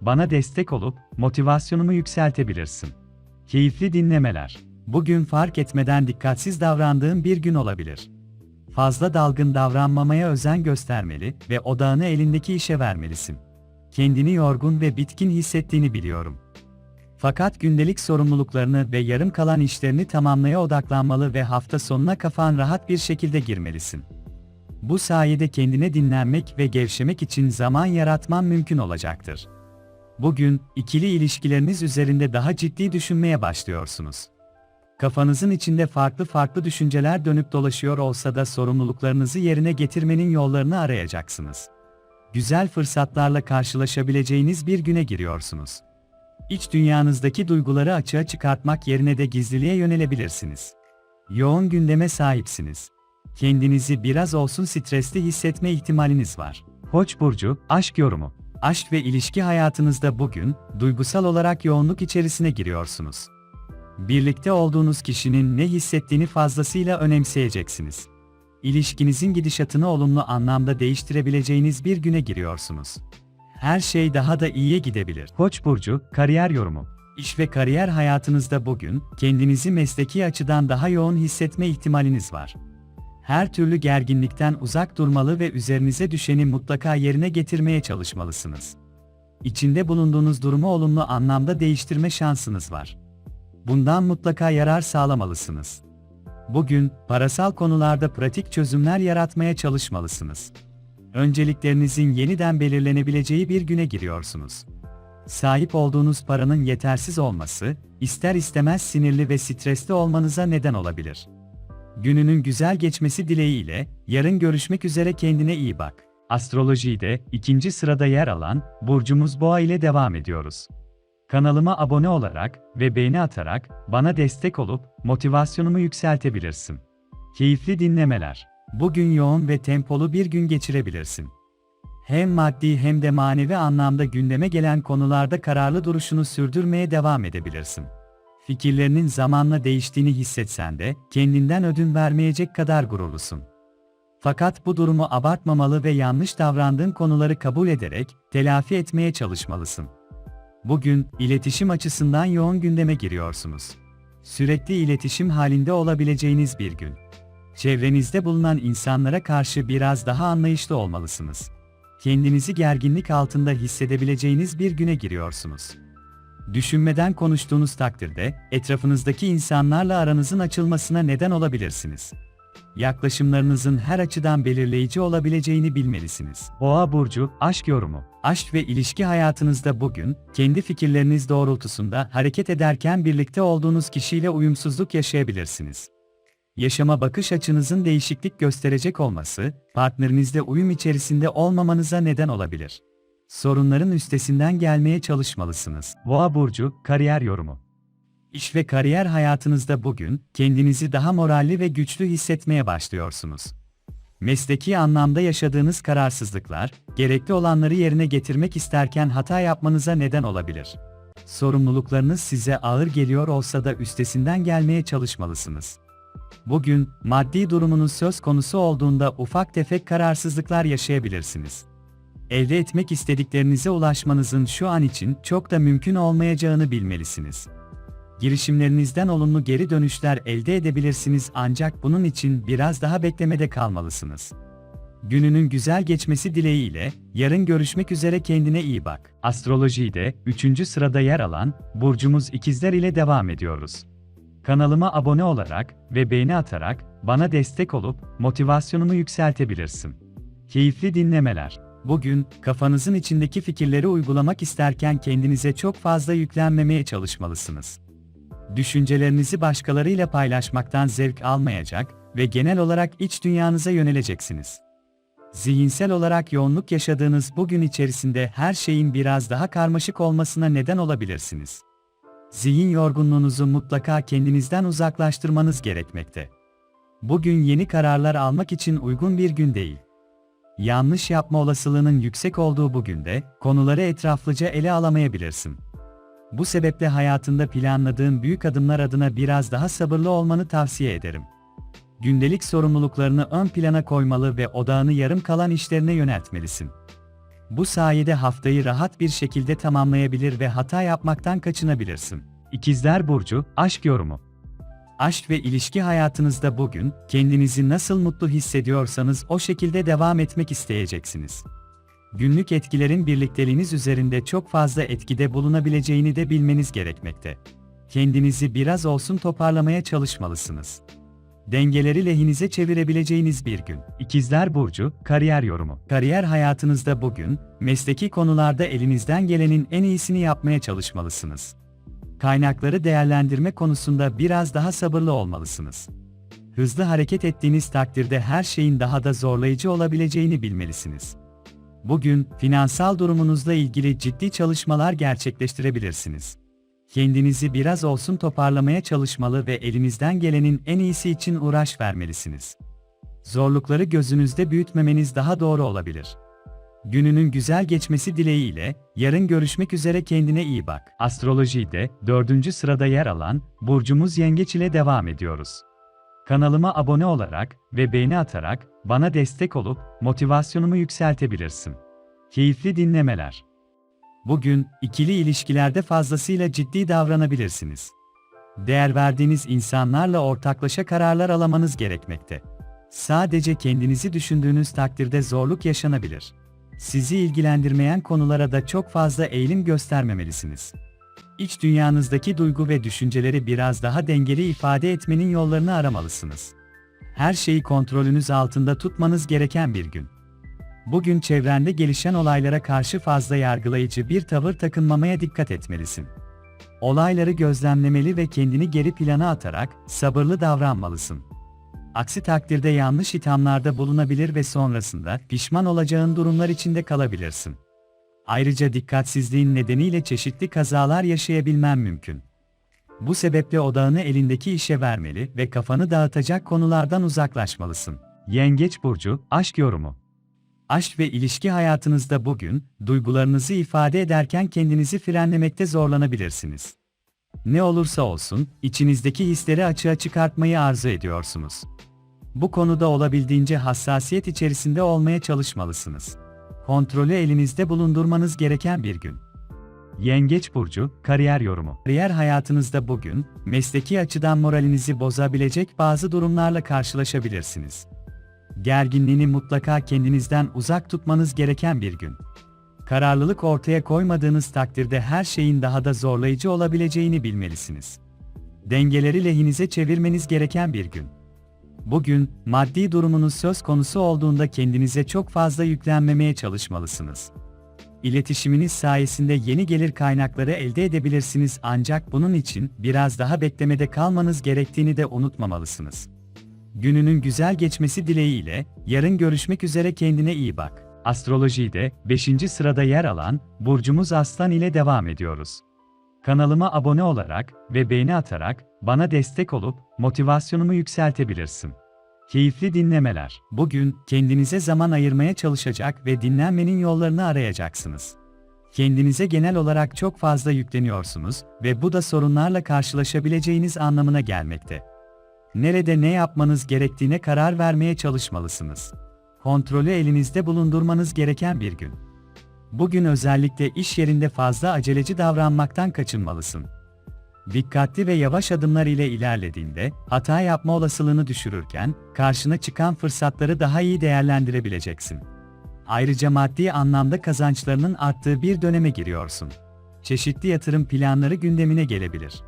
bana destek olup motivasyonumu yükseltebilirsin. Keyifli dinlemeler. Bugün fark etmeden dikkatsiz davrandığın bir gün olabilir. Fazla dalgın davranmamaya özen göstermeli ve odağını elindeki işe vermelisin. Kendini yorgun ve bitkin hissettiğini biliyorum. Fakat gündelik sorumluluklarını ve yarım kalan işlerini tamamlaya odaklanmalı ve hafta sonuna kafan rahat bir şekilde girmelisin. Bu sayede kendine dinlenmek ve gevşemek için zaman yaratman mümkün olacaktır. Bugün, ikili ilişkileriniz üzerinde daha ciddi düşünmeye başlıyorsunuz. Kafanızın içinde farklı farklı düşünceler dönüp dolaşıyor olsa da sorumluluklarınızı yerine getirmenin yollarını arayacaksınız. Güzel fırsatlarla karşılaşabileceğiniz bir güne giriyorsunuz. İç dünyanızdaki duyguları açığa çıkartmak yerine de gizliliğe yönelebilirsiniz. Yoğun gündeme sahipsiniz. Kendinizi biraz olsun stresli hissetme ihtimaliniz var. Koç burcu, aşk yorumu. Aşk ve ilişki hayatınızda bugün duygusal olarak yoğunluk içerisine giriyorsunuz. Birlikte olduğunuz kişinin ne hissettiğini fazlasıyla önemseyeceksiniz. İlişkinizin gidişatını olumlu anlamda değiştirebileceğiniz bir güne giriyorsunuz. Her şey daha da iyiye gidebilir. Koç burcu, kariyer yorumu. İş ve kariyer hayatınızda bugün kendinizi mesleki açıdan daha yoğun hissetme ihtimaliniz var. Her türlü gerginlikten uzak durmalı ve üzerinize düşeni mutlaka yerine getirmeye çalışmalısınız. İçinde bulunduğunuz durumu olumlu anlamda değiştirme şansınız var. Bundan mutlaka yarar sağlamalısınız. Bugün parasal konularda pratik çözümler yaratmaya çalışmalısınız. Önceliklerinizin yeniden belirlenebileceği bir güne giriyorsunuz. Sahip olduğunuz paranın yetersiz olması, ister istemez sinirli ve stresli olmanıza neden olabilir. Gününün güzel geçmesi dileğiyle, yarın görüşmek üzere kendine iyi bak. Astrolojide ikinci sırada yer alan burcumuz Boğa ile devam ediyoruz. Kanalıma abone olarak ve beğeni atarak bana destek olup motivasyonumu yükseltebilirsin. Keyifli dinlemeler. Bugün yoğun ve tempolu bir gün geçirebilirsin. Hem maddi hem de manevi anlamda gündeme gelen konularda kararlı duruşunu sürdürmeye devam edebilirsin. Fikirlerinin zamanla değiştiğini hissetsen de kendinden ödün vermeyecek kadar gururlusun. Fakat bu durumu abartmamalı ve yanlış davrandığın konuları kabul ederek telafi etmeye çalışmalısın. Bugün iletişim açısından yoğun gündeme giriyorsunuz. Sürekli iletişim halinde olabileceğiniz bir gün. Çevrenizde bulunan insanlara karşı biraz daha anlayışlı olmalısınız. Kendinizi gerginlik altında hissedebileceğiniz bir güne giriyorsunuz. Düşünmeden konuştuğunuz takdirde etrafınızdaki insanlarla aranızın açılmasına neden olabilirsiniz. Yaklaşımlarınızın her açıdan belirleyici olabileceğini bilmelisiniz. Boğa burcu aşk yorumu. Aşk ve ilişki hayatınızda bugün kendi fikirleriniz doğrultusunda hareket ederken birlikte olduğunuz kişiyle uyumsuzluk yaşayabilirsiniz. Yaşama bakış açınızın değişiklik gösterecek olması, partnerinizle uyum içerisinde olmamanıza neden olabilir. Sorunların üstesinden gelmeye çalışmalısınız. Boğa burcu kariyer yorumu. İş ve kariyer hayatınızda bugün kendinizi daha moralli ve güçlü hissetmeye başlıyorsunuz. Mesleki anlamda yaşadığınız kararsızlıklar, gerekli olanları yerine getirmek isterken hata yapmanıza neden olabilir. Sorumluluklarınız size ağır geliyor olsa da üstesinden gelmeye çalışmalısınız. Bugün, maddi durumunuz söz konusu olduğunda ufak tefek kararsızlıklar yaşayabilirsiniz. Elde etmek istediklerinize ulaşmanızın şu an için çok da mümkün olmayacağını bilmelisiniz. Girişimlerinizden olumlu geri dönüşler elde edebilirsiniz ancak bunun için biraz daha beklemede kalmalısınız. Gününün güzel geçmesi dileğiyle, yarın görüşmek üzere kendine iyi bak. Astrolojide 3. sırada yer alan burcumuz ikizler ile devam ediyoruz. Kanalıma abone olarak ve beğeni atarak bana destek olup motivasyonumu yükseltebilirsin. Keyifli dinlemeler. Bugün kafanızın içindeki fikirleri uygulamak isterken kendinize çok fazla yüklenmemeye çalışmalısınız. Düşüncelerinizi başkalarıyla paylaşmaktan zevk almayacak ve genel olarak iç dünyanıza yöneleceksiniz. Zihinsel olarak yoğunluk yaşadığınız bugün içerisinde her şeyin biraz daha karmaşık olmasına neden olabilirsiniz. Zihin yorgunluğunuzu mutlaka kendinizden uzaklaştırmanız gerekmekte. Bugün yeni kararlar almak için uygun bir gün değil. Yanlış yapma olasılığının yüksek olduğu bugün de konuları etraflıca ele alamayabilirsin. Bu sebeple hayatında planladığın büyük adımlar adına biraz daha sabırlı olmanı tavsiye ederim. Gündelik sorumluluklarını ön plana koymalı ve odağını yarım kalan işlerine yöneltmelisin. Bu sayede haftayı rahat bir şekilde tamamlayabilir ve hata yapmaktan kaçınabilirsin. İkizler Burcu, Aşk Yorumu Aşk ve ilişki hayatınızda bugün, kendinizi nasıl mutlu hissediyorsanız o şekilde devam etmek isteyeceksiniz. Günlük etkilerin birlikteliğiniz üzerinde çok fazla etkide bulunabileceğini de bilmeniz gerekmekte. Kendinizi biraz olsun toparlamaya çalışmalısınız. Dengeleri lehinize çevirebileceğiniz bir gün. İkizler Burcu, Kariyer Yorumu Kariyer hayatınızda bugün, mesleki konularda elinizden gelenin en iyisini yapmaya çalışmalısınız. Kaynakları değerlendirme konusunda biraz daha sabırlı olmalısınız. Hızlı hareket ettiğiniz takdirde her şeyin daha da zorlayıcı olabileceğini bilmelisiniz. Bugün, finansal durumunuzla ilgili ciddi çalışmalar gerçekleştirebilirsiniz. Kendinizi biraz olsun toparlamaya çalışmalı ve elinizden gelenin en iyisi için uğraş vermelisiniz. Zorlukları gözünüzde büyütmemeniz daha doğru olabilir. Gününün güzel geçmesi dileğiyle, yarın görüşmek üzere kendine iyi bak. Astrolojide, dördüncü sırada yer alan, Burcumuz Yengeç ile devam ediyoruz. Kanalıma abone olarak ve beğeni atarak, bana destek olup, motivasyonumu yükseltebilirsin. Keyifli dinlemeler. Bugün, ikili ilişkilerde fazlasıyla ciddi davranabilirsiniz. Değer verdiğiniz insanlarla ortaklaşa kararlar alamanız gerekmekte. Sadece kendinizi düşündüğünüz takdirde zorluk yaşanabilir. Sizi ilgilendirmeyen konulara da çok fazla eğilim göstermemelisiniz. İç dünyanızdaki duygu ve düşünceleri biraz daha dengeli ifade etmenin yollarını aramalısınız. Her şeyi kontrolünüz altında tutmanız gereken bir gün. Bugün çevrende gelişen olaylara karşı fazla yargılayıcı bir tavır takınmamaya dikkat etmelisin. Olayları gözlemlemeli ve kendini geri plana atarak sabırlı davranmalısın. Aksi takdirde yanlış ithamlarda bulunabilir ve sonrasında pişman olacağın durumlar içinde kalabilirsin. Ayrıca dikkatsizliğin nedeniyle çeşitli kazalar yaşayabilmen mümkün. Bu sebeple odağını elindeki işe vermeli ve kafanı dağıtacak konulardan uzaklaşmalısın. Yengeç burcu, aşk yorumu. Aşk ve ilişki hayatınızda bugün duygularınızı ifade ederken kendinizi frenlemekte zorlanabilirsiniz. Ne olursa olsun, içinizdeki hisleri açığa çıkartmayı arzu ediyorsunuz. Bu konuda olabildiğince hassasiyet içerisinde olmaya çalışmalısınız. Kontrolü elinizde bulundurmanız gereken bir gün. Yengeç burcu, kariyer yorumu. Kariyer hayatınızda bugün, mesleki açıdan moralinizi bozabilecek bazı durumlarla karşılaşabilirsiniz. Gerginliğini mutlaka kendinizden uzak tutmanız gereken bir gün. Kararlılık ortaya koymadığınız takdirde her şeyin daha da zorlayıcı olabileceğini bilmelisiniz. Dengeleri lehinize çevirmeniz gereken bir gün. Bugün, maddi durumunuz söz konusu olduğunda kendinize çok fazla yüklenmemeye çalışmalısınız. İletişiminiz sayesinde yeni gelir kaynakları elde edebilirsiniz ancak bunun için biraz daha beklemede kalmanız gerektiğini de unutmamalısınız. Gününün güzel geçmesi dileğiyle, yarın görüşmek üzere kendine iyi bak. Astrolojide 5. sırada yer alan burcumuz Aslan ile devam ediyoruz. Kanalıma abone olarak ve beğeni atarak bana destek olup motivasyonumu yükseltebilirsin. Keyifli dinlemeler. Bugün kendinize zaman ayırmaya çalışacak ve dinlenmenin yollarını arayacaksınız. Kendinize genel olarak çok fazla yükleniyorsunuz ve bu da sorunlarla karşılaşabileceğiniz anlamına gelmekte. Nerede ne yapmanız gerektiğine karar vermeye çalışmalısınız. Kontrolü elinizde bulundurmanız gereken bir gün. Bugün özellikle iş yerinde fazla aceleci davranmaktan kaçınmalısın. Dikkatli ve yavaş adımlar ile ilerlediğinde, hata yapma olasılığını düşürürken, karşına çıkan fırsatları daha iyi değerlendirebileceksin. Ayrıca maddi anlamda kazançlarının arttığı bir döneme giriyorsun. Çeşitli yatırım planları gündemine gelebilir.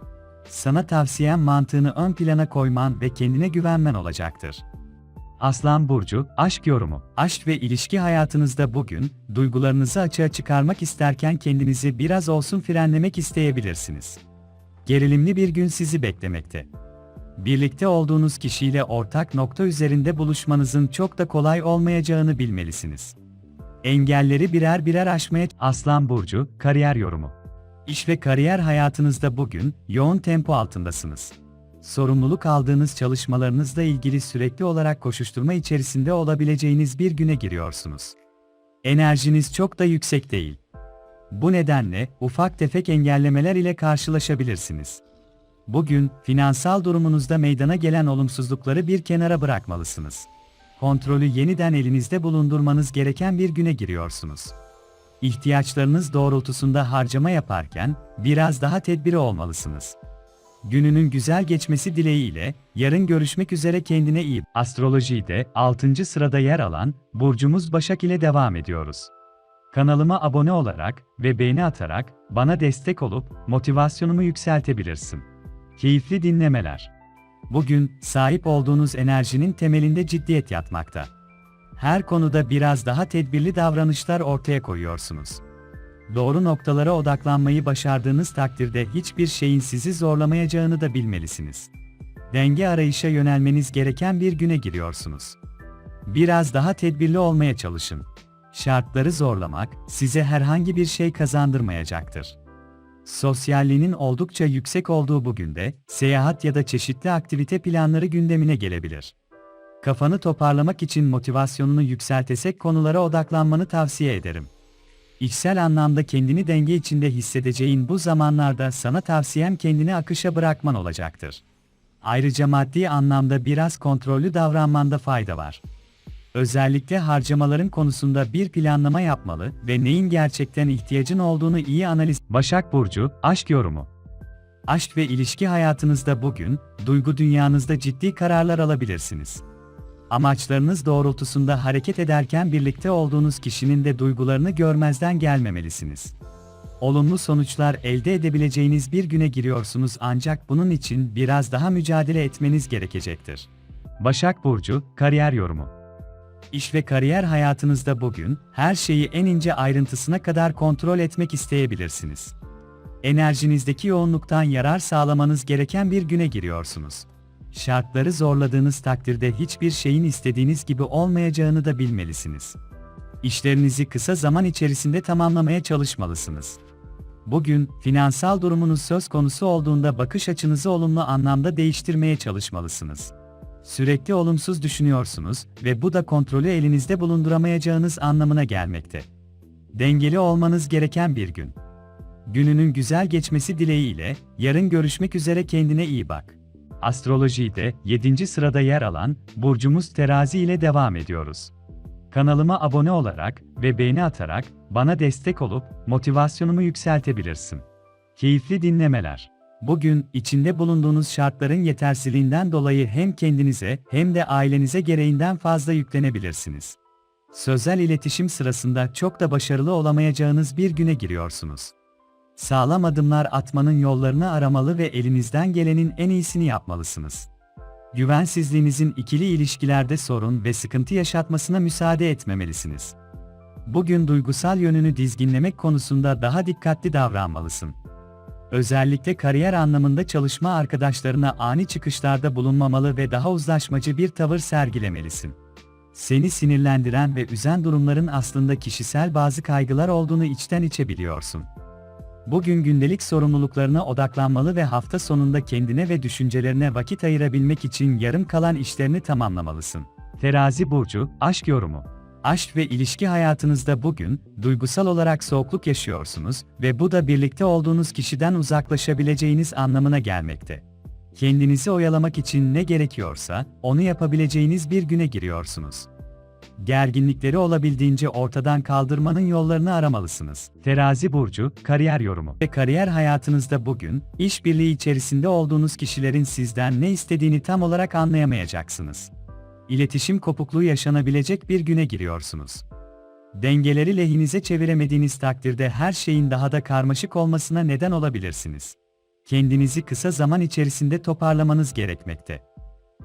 Sana tavsiyem mantığını ön plana koyman ve kendine güvenmen olacaktır. Aslan Burcu, Aşk Yorumu Aşk ve ilişki hayatınızda bugün, duygularınızı açığa çıkarmak isterken kendinizi biraz olsun frenlemek isteyebilirsiniz. Gerilimli bir gün sizi beklemekte. birlikte olduğunuz kişiyle ortak nokta üzerinde buluşmanızın çok da kolay olmayacağını bilmelisiniz. Engelleri birer birer aşmaya Aslan Burcu, kariyer yorumu. İş ve kariyer hayatınızda bugün yoğun tempo altındasınız. Sorumluluk aldığınız çalışmalarınızla ilgili sürekli olarak koşuşturma içerisinde olabileceğiniz bir güne giriyorsunuz. Enerjiniz çok da yüksek değil. Bu nedenle ufak tefek engellemeler ile karşılaşabilirsiniz. Bugün finansal durumunuzda meydana gelen olumsuzlukları bir kenara bırakmalısınız. Kontrolü yeniden elinizde bulundurmanız gereken bir güne giriyorsunuz. İhtiyaçlarınız doğrultusunda harcama yaparken biraz daha tedbiri olmalısınız. Gününün güzel geçmesi dileğiyle yarın görüşmek üzere kendine iyi. Astrolojide 6. sırada yer alan burcumuz Başak ile devam ediyoruz. Kanalıma abone olarak ve beğeni atarak bana destek olup motivasyonumu yükseltebilirsin. Keyifli dinlemeler. Bugün sahip olduğunuz enerjinin temelinde ciddiyet yatmakta. Her konuda biraz daha tedbirli davranışlar ortaya koyuyorsunuz. Doğru noktalara odaklanmayı başardığınız takdirde hiçbir şeyin sizi zorlamayacağını da bilmelisiniz. Denge arayışa yönelmeniz gereken bir güne giriyorsunuz. Biraz daha tedbirli olmaya çalışın. Şartları zorlamak size herhangi bir şey kazandırmayacaktır. Sosyalliğinin oldukça yüksek olduğu bugün de seyahat ya da çeşitli aktivite planları gündemine gelebilir. Kafanı toparlamak için motivasyonunu yükseltesek konulara odaklanmanı tavsiye ederim. İçsel anlamda kendini denge içinde hissedeceğin bu zamanlarda sana tavsiyem kendini akışa bırakman olacaktır. Ayrıca maddi anlamda biraz kontrollü davranmanda fayda var. Özellikle harcamaların konusunda bir planlama yapmalı ve neyin gerçekten ihtiyacın olduğunu iyi analiz. Başak Burcu, Aşk Yorumu Aşk ve ilişki hayatınızda bugün, duygu dünyanızda ciddi kararlar alabilirsiniz. Amaçlarınız doğrultusunda hareket ederken birlikte olduğunuz kişinin de duygularını görmezden gelmemelisiniz. Olumlu sonuçlar elde edebileceğiniz bir güne giriyorsunuz ancak bunun için biraz daha mücadele etmeniz gerekecektir. Başak Burcu, Kariyer Yorumu İş ve kariyer hayatınızda bugün, her şeyi en ince ayrıntısına kadar kontrol etmek isteyebilirsiniz. Enerjinizdeki yoğunluktan yarar sağlamanız gereken bir güne giriyorsunuz. Şartları zorladığınız takdirde hiçbir şeyin istediğiniz gibi olmayacağını da bilmelisiniz. İşlerinizi kısa zaman içerisinde tamamlamaya çalışmalısınız. Bugün, finansal durumunuz söz konusu olduğunda bakış açınızı olumlu anlamda değiştirmeye çalışmalısınız. Sürekli olumsuz düşünüyorsunuz ve bu da kontrolü elinizde bulunduramayacağınız anlamına gelmekte. Dengeli olmanız gereken bir gün. Gününün güzel geçmesi dileğiyle, yarın görüşmek üzere kendine iyi bak. Astrolojide 7. sırada yer alan burcumuz Terazi ile devam ediyoruz. Kanalıma abone olarak ve beğeni atarak bana destek olup motivasyonumu yükseltebilirsin. Keyifli dinlemeler. Bugün içinde bulunduğunuz şartların yetersizliğinden dolayı hem kendinize hem de ailenize gereğinden fazla yüklenebilirsiniz. Sözel iletişim sırasında çok da başarılı olamayacağınız bir güne giriyorsunuz. Sağlam adımlar atmanın yollarını aramalı ve elinizden gelenin en iyisini yapmalısınız. Güvensizliğinizin ikili ilişkilerde sorun ve sıkıntı yaşatmasına müsaade etmemelisiniz. Bugün duygusal yönünü dizginlemek konusunda daha dikkatli davranmalısın. Özellikle kariyer anlamında çalışma arkadaşlarına ani çıkışlarda bulunmamalı ve daha uzlaşmacı bir tavır sergilemelisin. Seni sinirlendiren ve üzen durumların aslında kişisel bazı kaygılar olduğunu içten içe biliyorsun. Bugün gündelik sorumluluklarına odaklanmalı ve hafta sonunda kendine ve düşüncelerine vakit ayırabilmek için yarım kalan işlerini tamamlamalısın. Terazi burcu, aşk yorumu. Aşk ve ilişki hayatınızda bugün duygusal olarak soğukluk yaşıyorsunuz ve bu da birlikte olduğunuz kişiden uzaklaşabileceğiniz anlamına gelmekte. Kendinizi oyalamak için ne gerekiyorsa onu yapabileceğiniz bir güne giriyorsunuz. Gerginlikleri olabildiğince ortadan kaldırmanın yollarını aramalısınız. Terazi burcu, kariyer yorumu ve kariyer hayatınızda bugün işbirliği içerisinde olduğunuz kişilerin sizden ne istediğini tam olarak anlayamayacaksınız. İletişim kopukluğu yaşanabilecek bir güne giriyorsunuz. Dengeleri lehinize çeviremediğiniz takdirde her şeyin daha da karmaşık olmasına neden olabilirsiniz. Kendinizi kısa zaman içerisinde toparlamanız gerekmekte.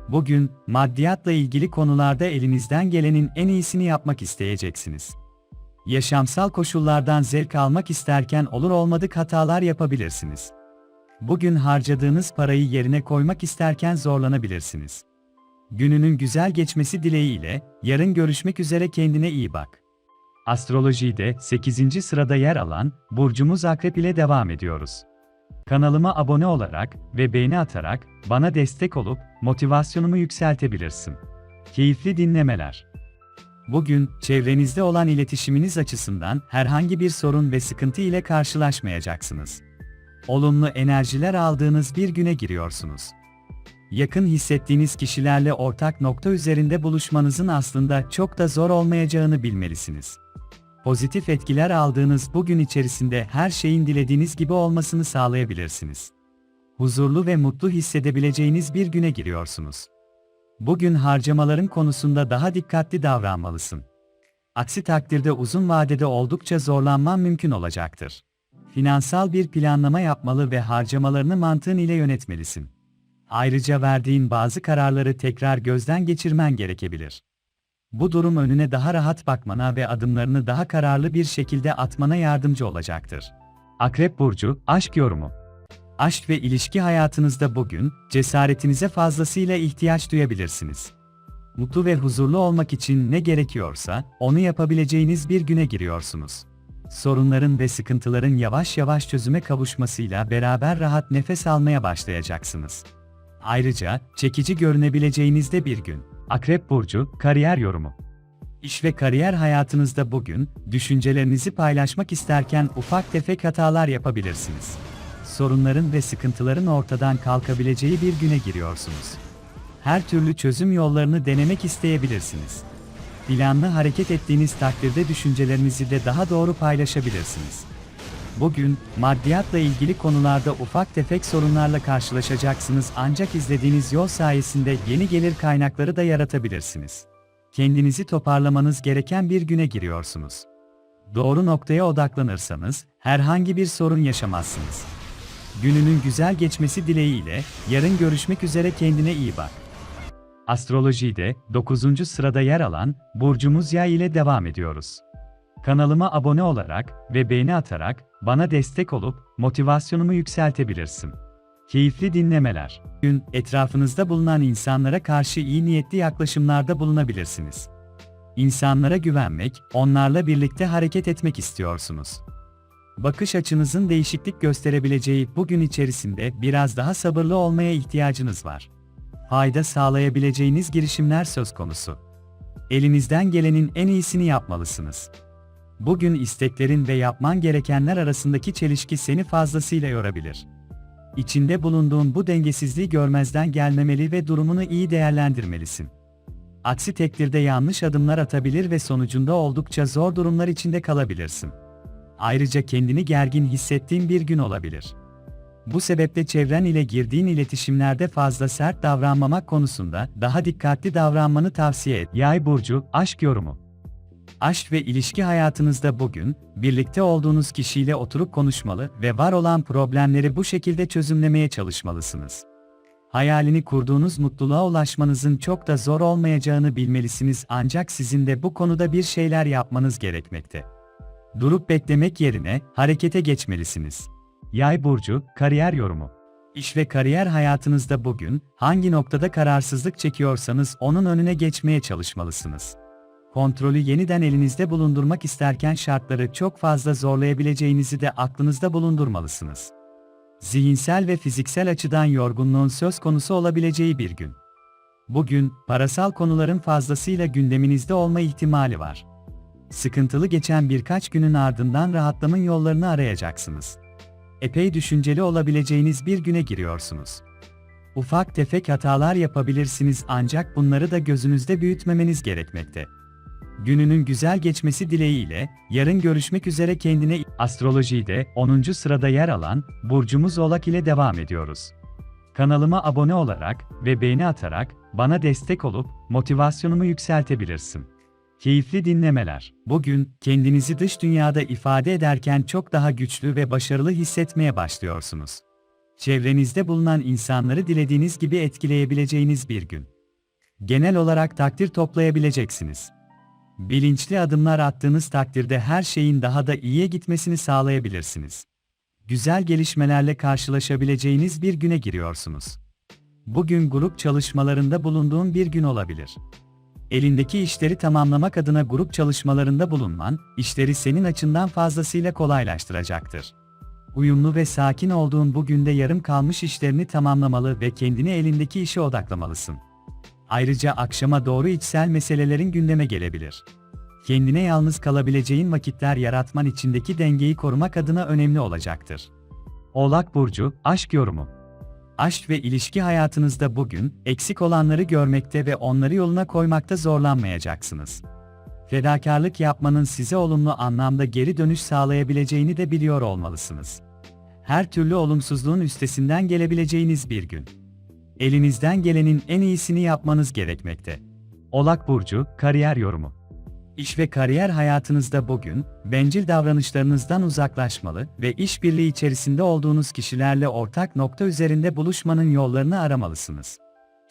Bugün, maddiyatla ilgili konularda elinizden gelenin en iyisini yapmak isteyeceksiniz. Yaşamsal koşullardan zevk almak isterken olur olmadık hatalar yapabilirsiniz. Bugün harcadığınız parayı yerine koymak isterken zorlanabilirsiniz. Gününün güzel geçmesi dileğiyle, yarın görüşmek üzere kendine iyi bak. Astrolojide 8. sırada yer alan burcumuz Akrep ile devam ediyoruz. Kanalıma abone olarak ve beğeni atarak bana destek olup motivasyonumu yükseltebilirsin. Keyifli dinlemeler. Bugün çevrenizde olan iletişiminiz açısından herhangi bir sorun ve sıkıntı ile karşılaşmayacaksınız. Olumlu enerjiler aldığınız bir güne giriyorsunuz. Yakın hissettiğiniz kişilerle ortak nokta üzerinde buluşmanızın aslında çok da zor olmayacağını bilmelisiniz. Pozitif etkiler aldığınız bu gün içerisinde her şeyin dilediğiniz gibi olmasını sağlayabilirsiniz. Huzurlu ve mutlu hissedebileceğiniz bir güne giriyorsunuz. Bugün harcamaların konusunda daha dikkatli davranmalısın. Aksi takdirde uzun vadede oldukça zorlanman mümkün olacaktır. Finansal bir planlama yapmalı ve harcamalarını mantığın ile yönetmelisin. Ayrıca verdiğin bazı kararları tekrar gözden geçirmen gerekebilir. Bu durum önüne daha rahat bakmana ve adımlarını daha kararlı bir şekilde atmana yardımcı olacaktır. Akrep Burcu, Aşk Yorumu Aşk ve ilişki hayatınızda bugün, cesaretinize fazlasıyla ihtiyaç duyabilirsiniz. Mutlu ve huzurlu olmak için ne gerekiyorsa, onu yapabileceğiniz bir güne giriyorsunuz. Sorunların ve sıkıntıların yavaş yavaş çözüme kavuşmasıyla beraber rahat nefes almaya başlayacaksınız. Ayrıca, çekici görünebileceğiniz de bir gün. Akrep Burcu, Kariyer Yorumu İş ve kariyer hayatınızda bugün, düşüncelerinizi paylaşmak isterken ufak tefek hatalar yapabilirsiniz. Sorunların ve sıkıntıların ortadan kalkabileceği bir güne giriyorsunuz. Her türlü çözüm yollarını denemek isteyebilirsiniz. Planlı hareket ettiğiniz takdirde düşüncelerinizi de daha doğru paylaşabilirsiniz. Bugün, maddiyatla ilgili konularda ufak tefek sorunlarla karşılaşacaksınız ancak izlediğiniz yol sayesinde yeni gelir kaynakları da yaratabilirsiniz. Kendinizi toparlamanız gereken bir güne giriyorsunuz. Doğru noktaya odaklanırsanız, herhangi bir sorun yaşamazsınız. Gününün güzel geçmesi dileğiyle, yarın görüşmek üzere kendine iyi bak. Astrolojide 9. sırada yer alan burcumuz Yay ile devam ediyoruz. Kanalıma abone olarak ve beğeni atarak bana destek olup motivasyonumu yükseltebilirsin. Keyifli dinlemeler. Gün etrafınızda bulunan insanlara karşı iyi niyetli yaklaşımlarda bulunabilirsiniz. İnsanlara güvenmek, onlarla birlikte hareket etmek istiyorsunuz. Bakış açınızın değişiklik gösterebileceği bu gün içerisinde biraz daha sabırlı olmaya ihtiyacınız var. Fayda sağlayabileceğiniz girişimler söz konusu. Elinizden gelenin en iyisini yapmalısınız. Bugün isteklerin ve yapman gerekenler arasındaki çelişki seni fazlasıyla yorabilir. İçinde bulunduğun bu dengesizliği görmezden gelmemeli ve durumunu iyi değerlendirmelisin. Aksi takdirde yanlış adımlar atabilir ve sonucunda oldukça zor durumlar içinde kalabilirsin. Ayrıca kendini gergin hissettiğin bir gün olabilir. Bu sebeple çevren ile girdiğin iletişimlerde fazla sert davranmamak konusunda daha dikkatli davranmanı tavsiye et. Yay burcu, aşk yorumu. Aşk ve ilişki hayatınızda bugün, birlikte olduğunuz kişiyle oturup konuşmalı ve var olan problemleri bu şekilde çözümlemeye çalışmalısınız. Hayalini kurduğunuz mutluluğa ulaşmanızın çok da zor olmayacağını bilmelisiniz ancak sizin de bu konuda bir şeyler yapmanız gerekmekte. Durup beklemek yerine harekete geçmelisiniz. Yay burcu, kariyer yorumu. İş ve kariyer hayatınızda bugün hangi noktada kararsızlık çekiyorsanız onun önüne geçmeye çalışmalısınız. Kontrolü yeniden elinizde bulundurmak isterken şartları çok fazla zorlayabileceğinizi de aklınızda bulundurmalısınız. Zihinsel ve fiziksel açıdan yorgunluğun söz konusu olabileceği bir gün. Bugün, parasal konuların fazlasıyla gündeminizde olma ihtimali var. Sıkıntılı geçen birkaç günün ardından rahatlamın yollarını arayacaksınız. Epey düşünceli olabileceğiniz bir güne giriyorsunuz. Ufak tefek hatalar yapabilirsiniz ancak bunları da gözünüzde büyütmemeniz gerekmekte. Gününün güzel geçmesi dileğiyle, yarın görüşmek üzere kendine astrolojide 10. sırada yer alan burcumuz Oğlak ile devam ediyoruz. Kanalıma abone olarak ve beğeni atarak bana destek olup motivasyonumu yükseltebilirsin. Keyifli dinlemeler. Bugün kendinizi dış dünyada ifade ederken çok daha güçlü ve başarılı hissetmeye başlıyorsunuz. Çevrenizde bulunan insanları dilediğiniz gibi etkileyebileceğiniz bir gün. Genel olarak takdir toplayabileceksiniz. Bilinçli adımlar attığınız takdirde her şeyin daha da iyiye gitmesini sağlayabilirsiniz. Güzel gelişmelerle karşılaşabileceğiniz bir güne giriyorsunuz. Bugün grup çalışmalarında bulunduğun bir gün olabilir. Elindeki işleri tamamlamak adına grup çalışmalarında bulunman, işleri senin açından fazlasıyla kolaylaştıracaktır. Uyumlu ve sakin olduğun bu günde yarım kalmış işlerini tamamlamalı ve kendini elindeki işe odaklamalısın. Ayrıca akşama doğru içsel meselelerin gündeme gelebilir. Kendine yalnız kalabileceğin vakitler yaratman içindeki dengeyi korumak adına önemli olacaktır. Oğlak Burcu, Aşk Yorumu Aşk ve ilişki hayatınızda bugün, eksik olanları görmekte ve onları yoluna koymakta zorlanmayacaksınız. Fedakarlık yapmanın size olumlu anlamda geri dönüş sağlayabileceğini de biliyor olmalısınız. Her türlü olumsuzluğun üstesinden gelebileceğiniz bir gün. Elinizden gelenin en iyisini yapmanız gerekmekte. Olak Burcu, Kariyer Yorumu İş ve kariyer hayatınızda bugün, bencil davranışlarınızdan uzaklaşmalı ve işbirliği içerisinde olduğunuz kişilerle ortak nokta üzerinde buluşmanın yollarını aramalısınız.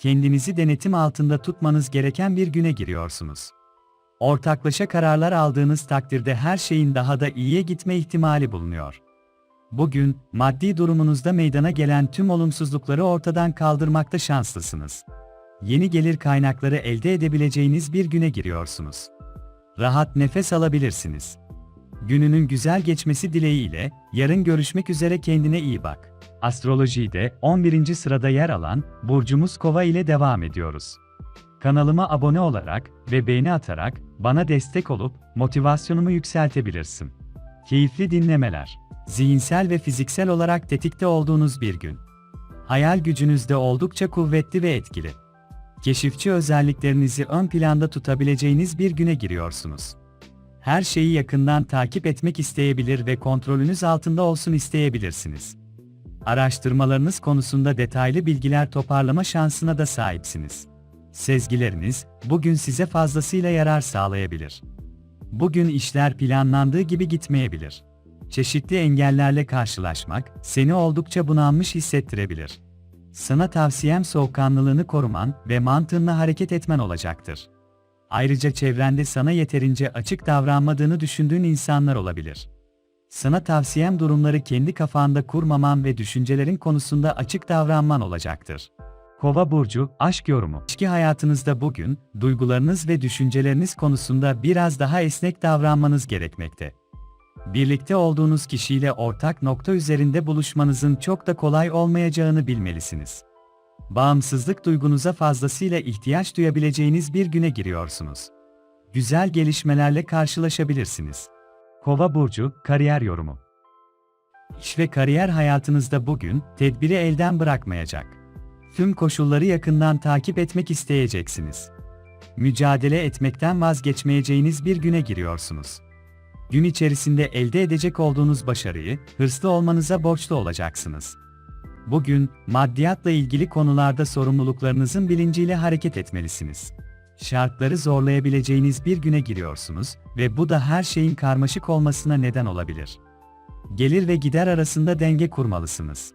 Kendinizi denetim altında tutmanız gereken bir güne giriyorsunuz. Ortaklaşa kararlar aldığınız takdirde her şeyin daha da iyiye gitme ihtimali bulunuyor. Bugün, maddi durumunuzda meydana gelen tüm olumsuzlukları ortadan kaldırmakta şanslısınız. Yeni gelir kaynakları elde edebileceğiniz bir güne giriyorsunuz. Rahat nefes alabilirsiniz. Gününün güzel geçmesi dileğiyle, yarın görüşmek üzere kendine iyi bak. Astrolojide 11. sırada yer alan burcumuz Kova ile devam ediyoruz. Kanalıma abone olarak ve beğeni atarak bana destek olup motivasyonumu yükseltebilirsin. Keyifli dinlemeler. Zihinsel ve fiziksel olarak tetikte olduğunuz bir gün. Hayal gücünüz de oldukça kuvvetli ve etkili. Keşifçi özelliklerinizi ön planda tutabileceğiniz bir güne giriyorsunuz. Her şeyi yakından takip etmek isteyebilir ve kontrolünüz altında olsun isteyebilirsiniz. Araştırmalarınız konusunda detaylı bilgiler toparlama şansına da sahipsiniz. Sezgileriniz bugün size fazlasıyla yarar sağlayabilir. Bugün işler planlandığı gibi gitmeyebilir. Çeşitli engellerle karşılaşmak seni oldukça bunalmış hissettirebilir. Sana tavsiyem soğukkanlılığını koruman ve mantığınla hareket etmen olacaktır. Ayrıca çevrende sana yeterince açık davranmadığını düşündüğün insanlar olabilir. Sana tavsiyem durumları kendi kafanda kurmaman ve düşüncelerin konusunda açık davranman olacaktır. Kova burcu, aşk yorumu. İlişki hayatınızda bugün duygularınız ve düşünceleriniz konusunda biraz daha esnek davranmanız gerekmekte. Birlikte olduğunuz kişiyle ortak nokta üzerinde buluşmanızın çok da kolay olmayacağını bilmelisiniz. Bağımsızlık duygunuza fazlasıyla ihtiyaç duyabileceğiniz bir güne giriyorsunuz. Güzel gelişmelerle karşılaşabilirsiniz. Kova burcu, kariyer yorumu. İş ve kariyer hayatınızda bugün tedbiri elden bırakmayacak. Tüm koşulları yakından takip etmek isteyeceksiniz. Mücadele etmekten vazgeçmeyeceğiniz bir güne giriyorsunuz. Gün içerisinde elde edecek olduğunuz başarıyı hırslı olmanıza borçlu olacaksınız. Bugün maddiyatla ilgili konularda sorumluluklarınızın bilinciyle hareket etmelisiniz. Şartları zorlayabileceğiniz bir güne giriyorsunuz ve bu da her şeyin karmaşık olmasına neden olabilir. Gelir ve gider arasında denge kurmalısınız.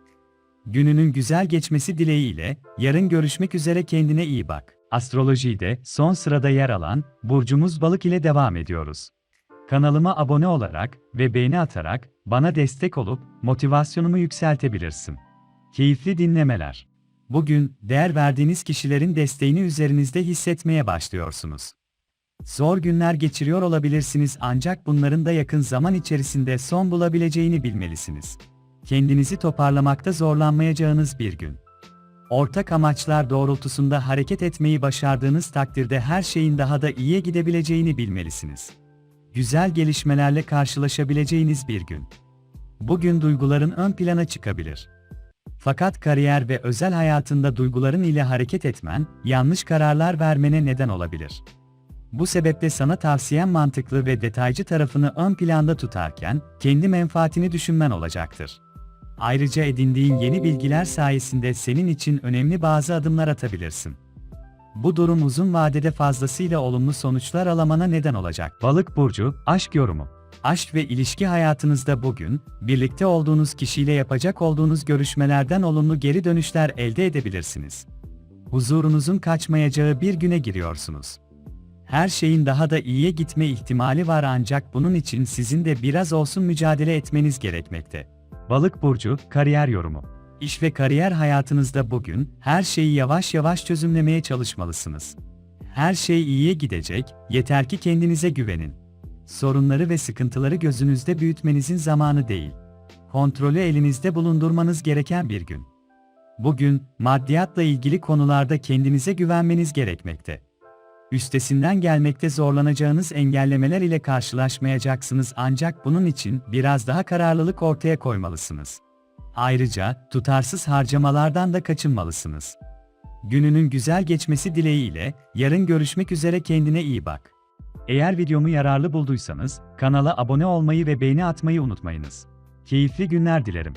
Gününün güzel geçmesi dileğiyle yarın görüşmek üzere kendine iyi bak. Astrolojide son sırada yer alan burcumuz balık ile devam ediyoruz. Kanalıma abone olarak ve beğeni atarak bana destek olup motivasyonumu yükseltebilirsin. Keyifli dinlemeler. Bugün değer verdiğiniz kişilerin desteğini üzerinizde hissetmeye başlıyorsunuz. Zor günler geçiriyor olabilirsiniz ancak bunların da yakın zaman içerisinde son bulabileceğini bilmelisiniz. Kendinizi toparlamakta zorlanmayacağınız bir gün. Ortak amaçlar doğrultusunda hareket etmeyi başardığınız takdirde her şeyin daha da iyiye gidebileceğini bilmelisiniz. Güzel gelişmelerle karşılaşabileceğiniz bir gün. Bugün duyguların ön plana çıkabilir. Fakat kariyer ve özel hayatında duyguların ile hareket etmen, yanlış kararlar vermene neden olabilir. Bu sebeple sana tavsiyem mantıklı ve detaycı tarafını ön planda tutarken, kendi menfaatini düşünmen olacaktır. Ayrıca edindiğin yeni bilgiler sayesinde senin için önemli bazı adımlar atabilirsin. Bu durum uzun vadede fazlasıyla olumlu sonuçlar alamana neden olacak. Balık burcu, aşk yorumu. Aşk ve ilişki hayatınızda bugün, birlikte olduğunuz kişiyle yapacak olduğunuz görüşmelerden olumlu geri dönüşler elde edebilirsiniz. Huzurunuzun kaçmayacağı bir güne giriyorsunuz. Her şeyin daha da iyiye gitme ihtimali var ancak bunun için sizin de biraz olsun mücadele etmeniz gerekmekte. Balık burcu kariyer yorumu. İş ve kariyer hayatınızda bugün her şeyi yavaş yavaş çözümlemeye çalışmalısınız. Her şey iyiye gidecek, yeter ki kendinize güvenin. Sorunları ve sıkıntıları gözünüzde büyütmenizin zamanı değil. Kontrolü elinizde bulundurmanız gereken bir gün. Bugün maddiyatla ilgili konularda kendinize güvenmeniz gerekmekte. Üstesinden gelmekte zorlanacağınız engellemeler ile karşılaşmayacaksınız ancak bunun için biraz daha kararlılık ortaya koymalısınız. Ayrıca tutarsız harcamalardan da kaçınmalısınız. Gününün güzel geçmesi dileğiyle yarın görüşmek üzere kendine iyi bak. Eğer videomu yararlı bulduysanız kanala abone olmayı ve beğeni atmayı unutmayınız. Keyifli günler dilerim.